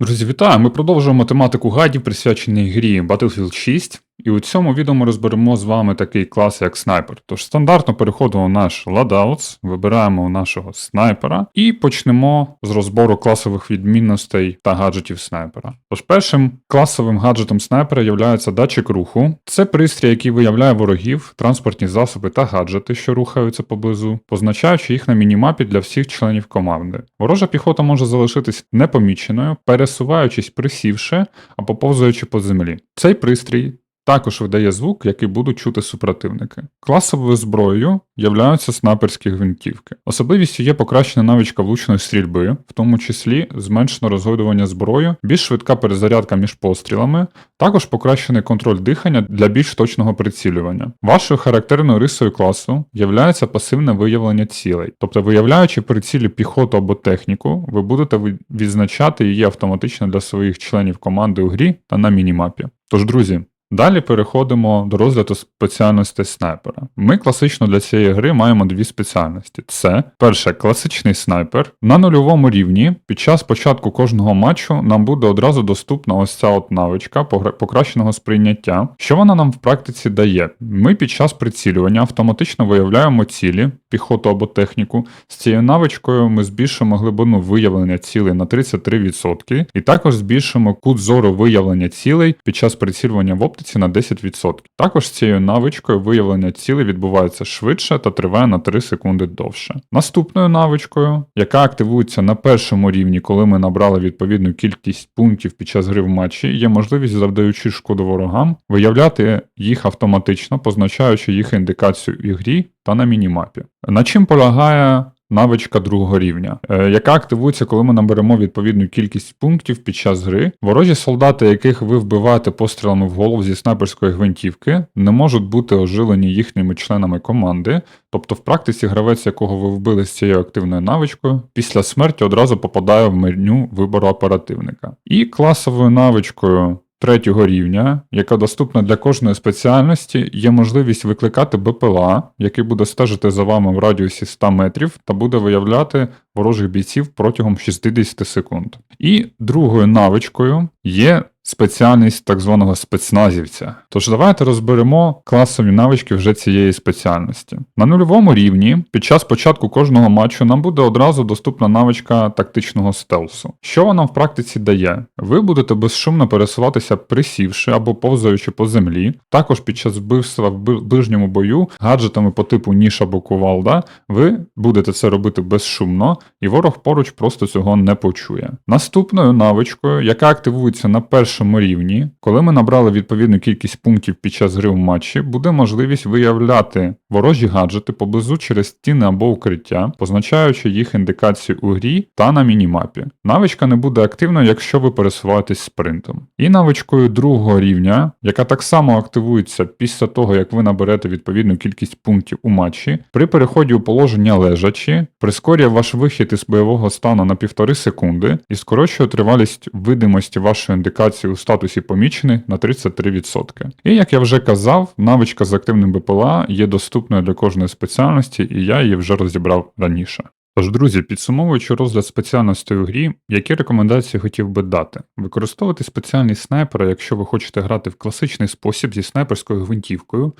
Друзі, вітаю! Ми продовжуємо тематику гайдів, присвячений грі Battlefield 6. І у цьому відео ми розберемо з вами такий клас, як снайпер. Тож стандартно переходимо в наш Loadouts, вибираємо нашого снайпера і почнемо з розбору класових відмінностей та гаджетів снайпера. Тож першим класовим гаджетом снайпера є датчик руху. Це пристрій, який виявляє ворогів, транспортні засоби та гаджети, що рухаються поблизу, позначаючи їх на мінімапі для всіх членів команди. Ворожа піхота може залишитись непоміченою, пересуваючись присівши або повзаючи по землі. Цей пристрій також видає звук, який будуть чути супротивники. Класовою зброєю являються снайперські гвинтівки. Особливістю є покращена навичка влучної стрільби, в тому числі зменшено розгойдування зброї, більш швидка перезарядка між пострілами, також покращений контроль дихання для більш точного прицілювання. Вашою характерною рисою класу являється пасивне виявлення цілей, тобто виявляючи при цілі піхоту або техніку, ви будете відзначати її автоматично для своїх членів команди у грі та на мінімапі. Тож, друзі, Далі переходимо до розгляду спеціальностей снайпера. Ми класично для цієї гри маємо дві спеціальності: це перше класичний снайпер. На нульовому рівні під час початку кожного матчу нам буде одразу доступна ось ця от навичка покращеного сприйняття. Що вона нам в практиці дає? Ми під час прицілювання автоматично виявляємо цілі, піхоту або техніку. З цією навичкою ми збільшимо глибину виявлення цілей на 33%, і також збільшимо кут зору виявлення цілей під час прицілювання в оптиці на 10%. Також з цією навичкою виявлення цілей відбувається швидше та триває на 3 секунди довше. Наступною навичкою, яка активується на першому рівні, коли ми набрали відповідну кількість пунктів під час гри в матчі, є можливість, завдаючи шкоду ворогам, виявляти їх автоматично, позначаючи їх індикацію у грі та на мінімапі. На чим полягає навичка другого рівня, е, яка активується, коли ми наберемо відповідну кількість пунктів під час гри. Ворожі солдати, яких ви вбиваєте пострілами в голову зі снайперської гвинтівки, не можуть бути ожилені їхніми членами команди. Тобто, в практиці гравець, якого ви вбили з цією активною навичкою, після смерті одразу попадає в меню вибору оперативника. І класовою навичкою третього рівня, яка доступна для кожної спеціальності, є можливість викликати БПЛА, який буде стежити за вами в радіусі 100 метрів та буде виявляти ворожих бійців протягом 60 секунд. І другою навичкою є спеціальність так званого спецназівця. Тож давайте розберемо класові навички вже цієї спеціальності. На нульовому рівні під час початку кожного матчу нам буде одразу доступна навичка тактичного стелсу. Що вона в практиці дає? Ви будете безшумно пересуватися присівши або повзаючи по землі. Також під час вбивства в ближньому бою гаджетами по типу ніж або кувалда ви будете це робити безшумно, і ворог поруч просто цього не почує. Наступною навичкою, яка активується на першому рівні, коли ми набрали відповідну кількість пунктів під час гри в матчі, буде можливість виявляти ворожі гаджети поблизу через стіни або укриття, позначаючи їх індикацію у грі та на мінімапі. Навичка не буде активною, якщо ви пересуваєтесь спринтом. І навичкою другого рівня, яка так само активується після того, як ви наберете відповідну кількість пунктів у матчі, при переході у положення лежачі, прискорює ваш вихід із бойового стану на півтори секунди і скорочує тривалість видимості вашої індикації у статусі помічений на 33%. І як я вже казав, навичка з активним БПЛА є доступною для кожної спеціальності, і я її вже розібрав раніше. Тож, друзі, підсумовуючи розгляд спеціальностей у грі, які рекомендації хотів би дати? Використовувати спеціальність снайпера, якщо ви хочете грати в класичний спосіб зі снайперською гвинтівкою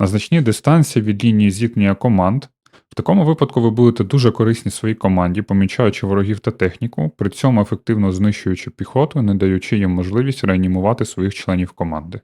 на значній дистанції від лінії зіткнення команд. В такому випадку ви будете дуже корисні своїй команді, помічаючи ворогів та техніку, при цьому ефективно знищуючи піхоту, не даючи їм можливість реанімувати своїх членів команди.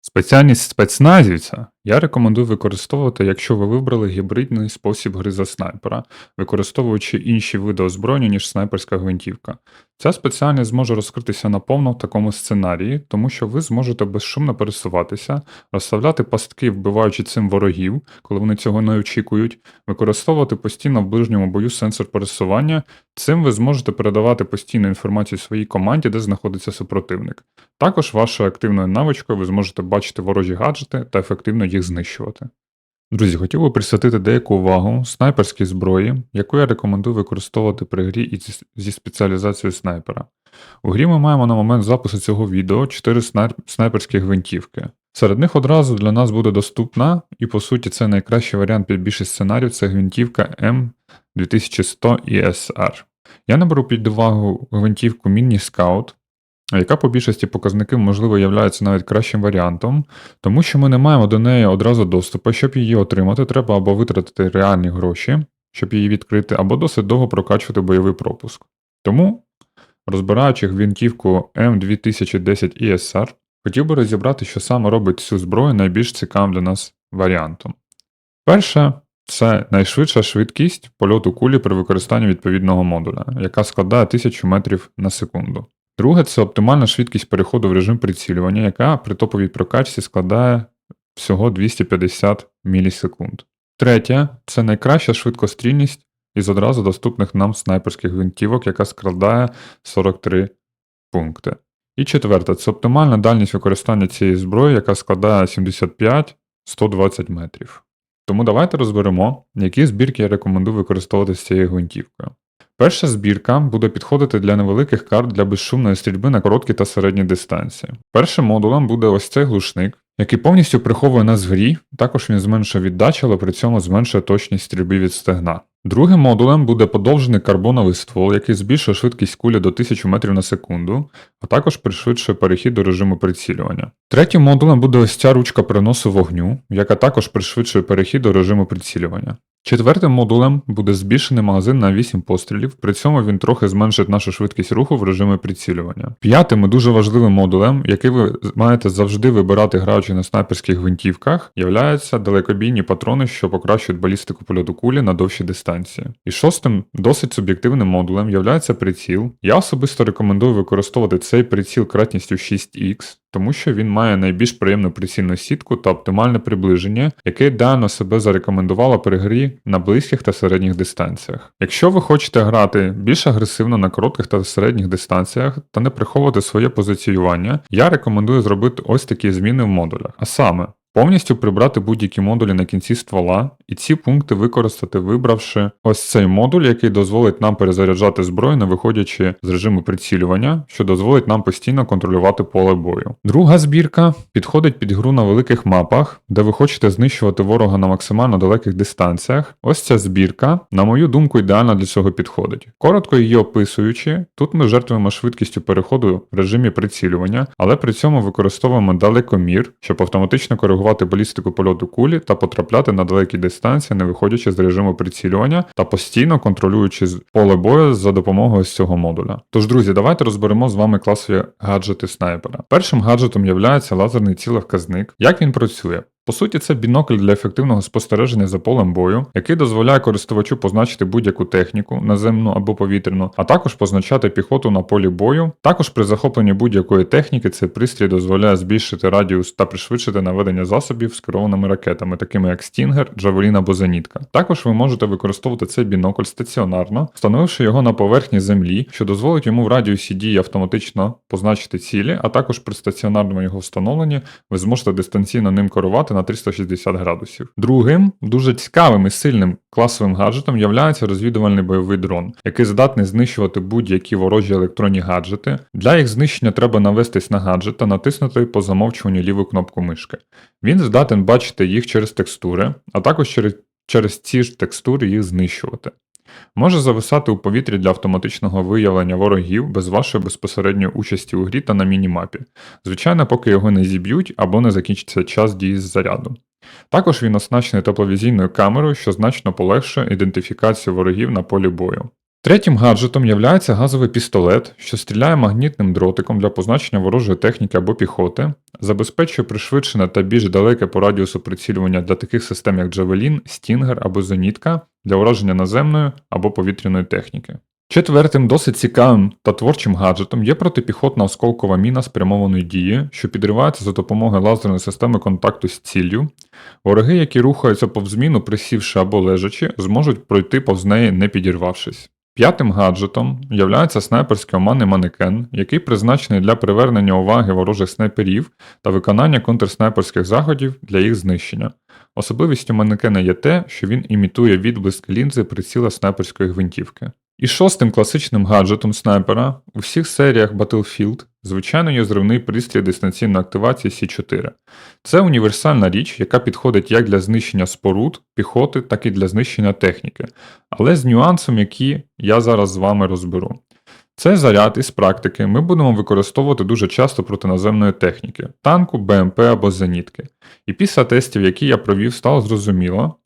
Спеціальність спецназівця я рекомендую використовувати, якщо ви вибрали гібридний спосіб гри за снайпера, використовуючи інші види озброєння, ніж снайперська гвинтівка. Ця спеціальність зможе розкритися наповно в такому сценарії, тому що ви зможете безшумно пересуватися, розставляти пастки, вбиваючи цим ворогів, коли вони цього не очікують, використовувати постійно в ближньому бою сенсор пересування. Цим ви зможете передавати постійну інформацію своїй команді, де знаходиться супротивник. Також вашою активною навичкою ви зможете бачити ворожі гаджети та ефективно їх знищувати. Друзі, хотів би присвятити деяку увагу снайперській зброї, яку я рекомендую використовувати при грі із- зі спеціалізацією снайпера. У грі ми маємо на момент запису цього відео 4 снайперські гвинтівки. Серед них одразу для нас буде доступна, і по суті це найкращий варіант під більшість сценаріїв це гвинтівка М2100 ESR. Я наберу під увагу гвинтівку Mini Scout, яка по більшості показників, можливо, є навіть кращим варіантом, тому що ми не маємо до неї одразу доступу. Щоб її отримати, треба або витратити реальні гроші, щоб її відкрити, або досить довго прокачувати бойовий пропуск. Тому, розбираючи гвинтівку М2010 ESR, хотів би розібрати, що саме робить цю зброю найбільш цікавим для нас варіантом. Перше, це найшвидша швидкість польоту кулі при використанні відповідного модуля, яка складає 1000 метрів на секунду. Друге, це оптимальна швидкість переходу в режим прицілювання, яка при топовій прокачці складає всього 250 мілісекунд. Третє, це найкраща швидкострільність із одразу доступних нам снайперських гвинтівок, яка складає 43 пункти. І четверте, це оптимальна дальність використання цієї зброї, яка складає 75-120 метрів. Тому давайте розберемо, які збірки я рекомендую використовувати з цією гвинтівкою. Перша збірка буде підходити для невеликих карт для безшумної стрільби на короткі та середні дистанції. Першим модулем буде ось цей глушник, який повністю приховує нас в грі, також він зменшує віддачу, але при цьому зменшує точність стрільби від стегна. Другим модулем буде подовжений карбоновий ствол, який збільшує швидкість кулі до 1000 метрів на секунду, а також пришвидшує перехід до режиму прицілювання. Третім модулем буде ось ця ручка переносу вогню, яка також пришвидшує перехід до режиму прицілювання. Четвертим модулем буде збільшений магазин на 8 пострілів, при цьому він трохи зменшить нашу швидкість руху в режимі прицілювання. П'ятим і дуже важливим модулем, який ви маєте завжди вибирати граючи на снайперських гвинтівках, являються далекобійні патрони, що покращують балістику польоту кулі на довші дистанції. І шостим, досить суб'єктивним модулем являється приціл. Я особисто рекомендую використовувати цей приціл кратністю 6х. Тому що він має найбільш приємну прицільну сітку та оптимальне приближення, яке дано себе зарекомендувало при грі на близьких та середніх дистанціях. Якщо ви хочете грати більш агресивно на коротких та середніх дистанціях та не приховувати своє позиціювання, я рекомендую зробити ось такі зміни в модулях. А саме, Повністю прибрати будь-які модулі на кінці ствола, і ці пункти використати, вибравши ось цей модуль, який дозволить нам перезаряджати зброю, не виходячи з режиму прицілювання, що дозволить нам постійно контролювати поле бою. Друга збірка підходить під гру на великих мапах, де ви хочете знищувати ворога на максимально далеких дистанціях. Ось ця збірка, на мою думку, ідеально для цього підходить. Коротко її описуючи, тут ми жертвуємо швидкістю переходу в режимі прицілювання, але при цьому використовуємо далекомір, щоб автоматично коригувати коригувати балістику польоту кулі та потрапляти на далекі дистанції, не виходячи з режиму прицілювання та постійно контролюючи поле бою за допомогою з цього модуля. Тож, друзі, давайте розберемо з вами класові гаджети снайпера. Першим гаджетом є лазерний цілевказник. Як він працює? По суті, це бінокль для ефективного спостереження за полем бою, який дозволяє користувачу позначити будь-яку техніку, наземну або повітряну, а також позначати піхоту на полі бою. Також при захопленні будь-якої техніки цей пристрій дозволяє збільшити радіус та пришвидшити наведення засобів з керованими ракетами, такими як Стінгер, Джавелін або Зенітка. Також ви можете використовувати цей бінокль стаціонарно, встановивши його на поверхні землі, що дозволить йому в радіусі дії автоматично позначити цілі, а також при стаціонарному його встановленні ви зможете дистанційно ним керувати на 360 градусів. Другим, дуже цікавим і сильним класовим гаджетом є розвідувальний бойовий дрон, який здатний знищувати будь-які ворожі електронні гаджети. Для їх знищення треба навестись на гаджет та натиснути по замовчуванню ліву кнопку мишки. Він здатен бачити їх через текстури, а також через, через ці ж текстури їх знищувати. Може зависати у повітрі для автоматичного виявлення ворогів без вашої безпосередньої участі у грі та на мінімапі, звичайно, поки його не зіб'ють або не закінчиться час дії з заряду. Також він оснащений тепловізійною камерою, що значно полегшує ідентифікацію ворогів на полі бою. Третім гаджетом є газовий пістолет, що стріляє магнітним дротиком для позначення ворожої техніки або піхоти, забезпечує пришвидшене та більш далеке по радіусу прицілювання для таких систем, як Джавелін, Стінгер або Зенітка для ураження наземної або повітряної техніки. Четвертим, досить цікавим та творчим гаджетом є протипіхотна осколкова міна спрямованої дії, що підривається за допомогою лазерної системи контакту з ціллю. Вороги, які рухаються повз міну, присівши або лежачи, зможуть пройти повз неї, не підірвавшись. П'ятим гаджетом являється снайперський оманний манекен, який призначений для привернення уваги ворожих снайперів та виконання контрснайперських заходів для їх знищення. Особливістю манекена є те, що він імітує відблиск лінзи приціла снайперської гвинтівки. І шостим класичним гаджетом снайпера у всіх серіях Battlefield, звичайно, є зривний пристрій дистанційної активації С4. Це універсальна річ, яка підходить як для знищення споруд, піхоти, так і для знищення техніки, але з нюансом, які я зараз з вами розберу. Цей заряд із практики ми будемо використовувати дуже часто проти наземної техніки, танку, БМП або зенітки. І після тестів, які я провів, стало зрозуміло,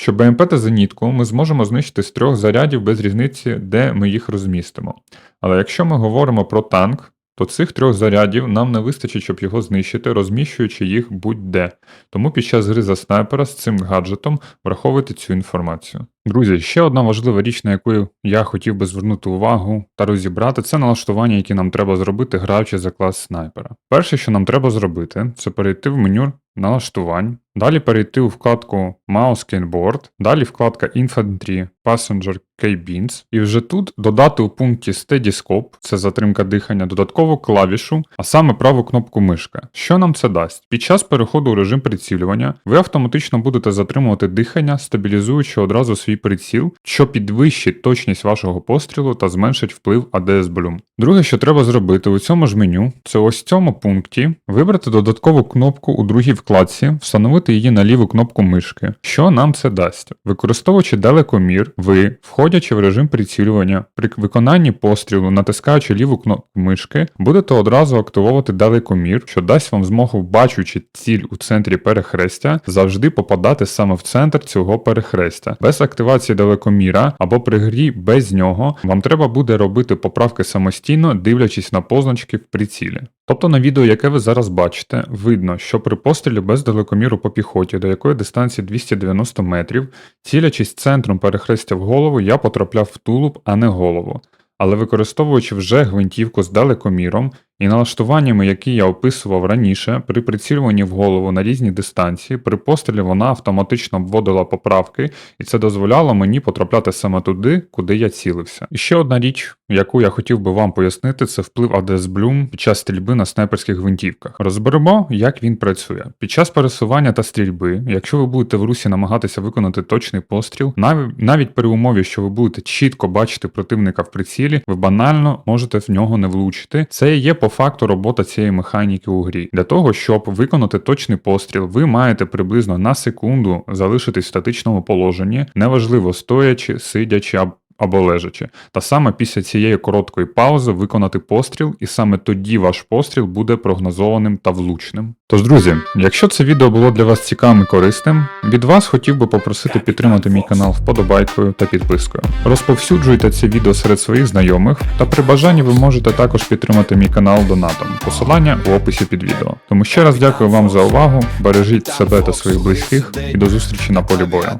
що БМП та зенітку ми зможемо знищити з трьох зарядів без різниці, де ми їх розмістимо. Але якщо ми говоримо про танк, то цих трьох зарядів нам не вистачить, щоб його знищити, розміщуючи їх будь-де. Тому під час гри за снайпера з цим гаджетом враховуйте цю інформацію. Друзі, ще одна важлива річ, на яку я хотів би звернути увагу та розібрати, це налаштування, які нам треба зробити, граючи за клас снайпера. Перше, що нам треба зробити, це перейти в меню налаштувань, далі перейти у вкладку Mouse Keyboard, далі вкладка Infantry Passenger Cabins, і вже тут додати у пункті Steady Scope, це затримка дихання, додаткову клавішу, а саме праву кнопку мишка. Що нам це дасть? Під час переходу у режим прицілювання ви автоматично будете затримувати дихання, стабілізуючи одразу свій приціл, що підвищить точність вашого пострілу та зменшить вплив ADS Bloom. Друге, що треба зробити у цьому ж меню, це ось в цьому пункті вибрати додаткову кнопку у другій вкладці, встановити її на ліву кнопку мишки. Що нам це дасть? Використовуючи далекомір, ви, входячи в режим прицілювання, при виконанні пострілу, натискаючи ліву кнопку мишки, будете одразу активовувати далекомір, що дасть вам змогу, бачучи ціль у центрі перехрестя, завжди попадати саме в центр цього перехрестя. Без активації далекоміра або при грі без нього вам треба буде робити поправки самостійно, дивлячись на позначки в прицілі. Тобто на відео, яке ви зараз бачите, видно, що при пострілі без далекоміру по піхоті, до якої дистанції 290 метрів, цілячись центром перехрестя в голову, я потрапляв в тулуб, а не голову. Але використовуючи вже гвинтівку з далекоміром і налаштуваннями, які я описував раніше, при прицілюванні в голову на різні дистанції, при пострілі вона автоматично обводила поправки, і це дозволяло мені потрапляти саме туди, куди я цілився. І ще одна річ, яку я хотів би вам пояснити, це вплив ADS Bloom під час стрільби на снайперських гвинтівках. Розберемо, як він працює. Під час пересування та стрільби, якщо ви будете в русі намагатися виконати точний постріл, нав- навіть при умові, що ви будете чітко бачити противника в прицілі, ви банально можете в нього не влучити. Це є по факту робота цієї механіки у грі. Для того, щоб виконати точний постріл, ви маєте приблизно на секунду залишитись в статичному положенні, неважливо стоячи, сидячи або або лежачи, та саме після цієї короткої паузи виконати постріл, і саме тоді ваш постріл буде прогнозованим та влучним. Тож, друзі, якщо це відео було для вас цікавим і корисним, від вас хотів би попросити підтримати мій канал вподобайкою та підпискою. Розповсюджуйте це відео серед своїх знайомих, та при бажанні ви можете також підтримати мій канал донатом. Посилання у описі під відео. Тому ще раз дякую вам за увагу, бережіть себе та своїх близьких і до зустрічі на полі бою.